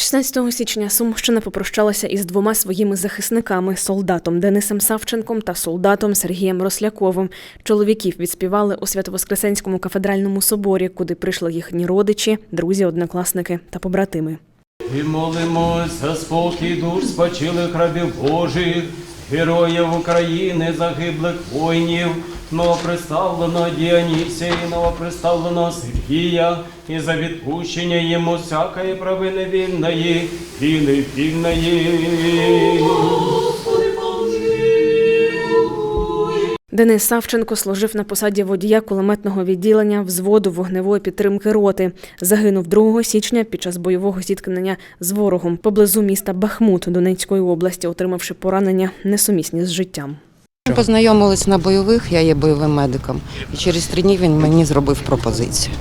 16 січня Сумщина попрощалася із двома своїми захисниками солдатом Денисом Савченком та солдатом Сергієм Росляковим. Чоловіків відспівали у Свято-Воскресенському кафедральному соборі, куди прийшли їхні родичі, друзі, однокласники та побратими. І молимось за спокій душ спочилих рабів Божих, героїв України, загиблих воїнів, новоприставленого Діонісія і новоприставленого Сергія, і за відпущення йому всякої провини вільної віни невільної. Денис Савченко служив на посаді водія кулеметного відділення взводу вогневої підтримки роти. Загинув 2 січня під час бойового зіткнення з ворогом поблизу міста Бахмут Донецької області, отримавши поранення несумісні з життям. Ми Познайомились на бойових, я є бойовим медиком. І через три дні він мені зробив пропозицію.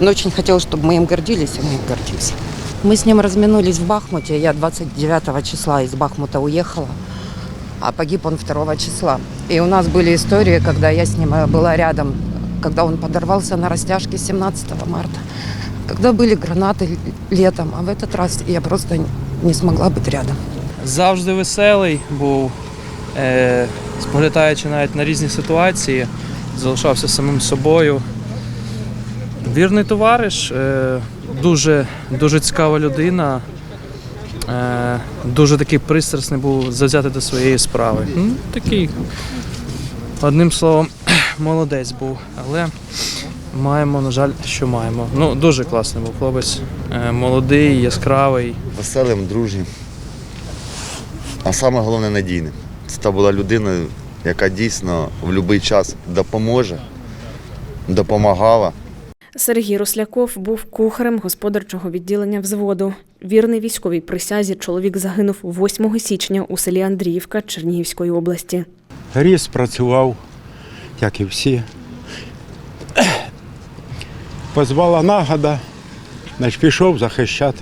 Він дуже хотів, щоб ми їм гордились, і ми їм гордимся. Мы с ним разминулись в Бахмуте. Я 29 числа из Бахмута уехала, а погиб он 2 числа. И у нас были истории, когда я с ним э, была рядом, когда он подорвался на растяжке 17 марта, когда были гранаты летом, а в этот раз я просто не смогла быть рядом. завжди веселий був, е, споглядаючи навіть на різні ситуації, залишався самим собою. Вірний товариш, е, дуже, дуже цікава людина, е, дуже такий пристрасний був завзяти до своєї справи. Ну, такий, одним словом, молодець був, але маємо, на жаль, що маємо. Ну, дуже класний був хлопець, е, молодий, яскравий. веселим, дружнім. А саме головне надійним. Це та була людина, яка дійсно в будь-який час допоможе, допомагала. Сергій Росляков був кухарем господарчого відділення взводу. Вірний військовій присязі чоловік загинув 8 січня у селі Андріївка Чернігівської області. Ріс працював, як і всі. Позвала нагода, значить пішов захищати.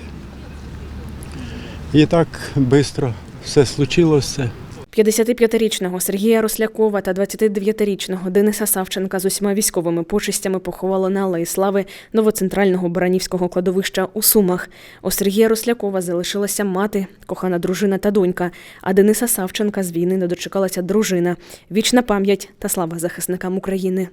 І так швидко все случилося. 55-річного Сергія Рослякова та 29-річного Дениса Савченка з усіма військовими почистями поховали на Алеї Слави новоцентрального Баранівського кладовища у Сумах. У Сергія Рослякова залишилася мати, кохана дружина та донька, а Дениса Савченка з війни не дочекалася дружина. Вічна пам'ять та слава захисникам України.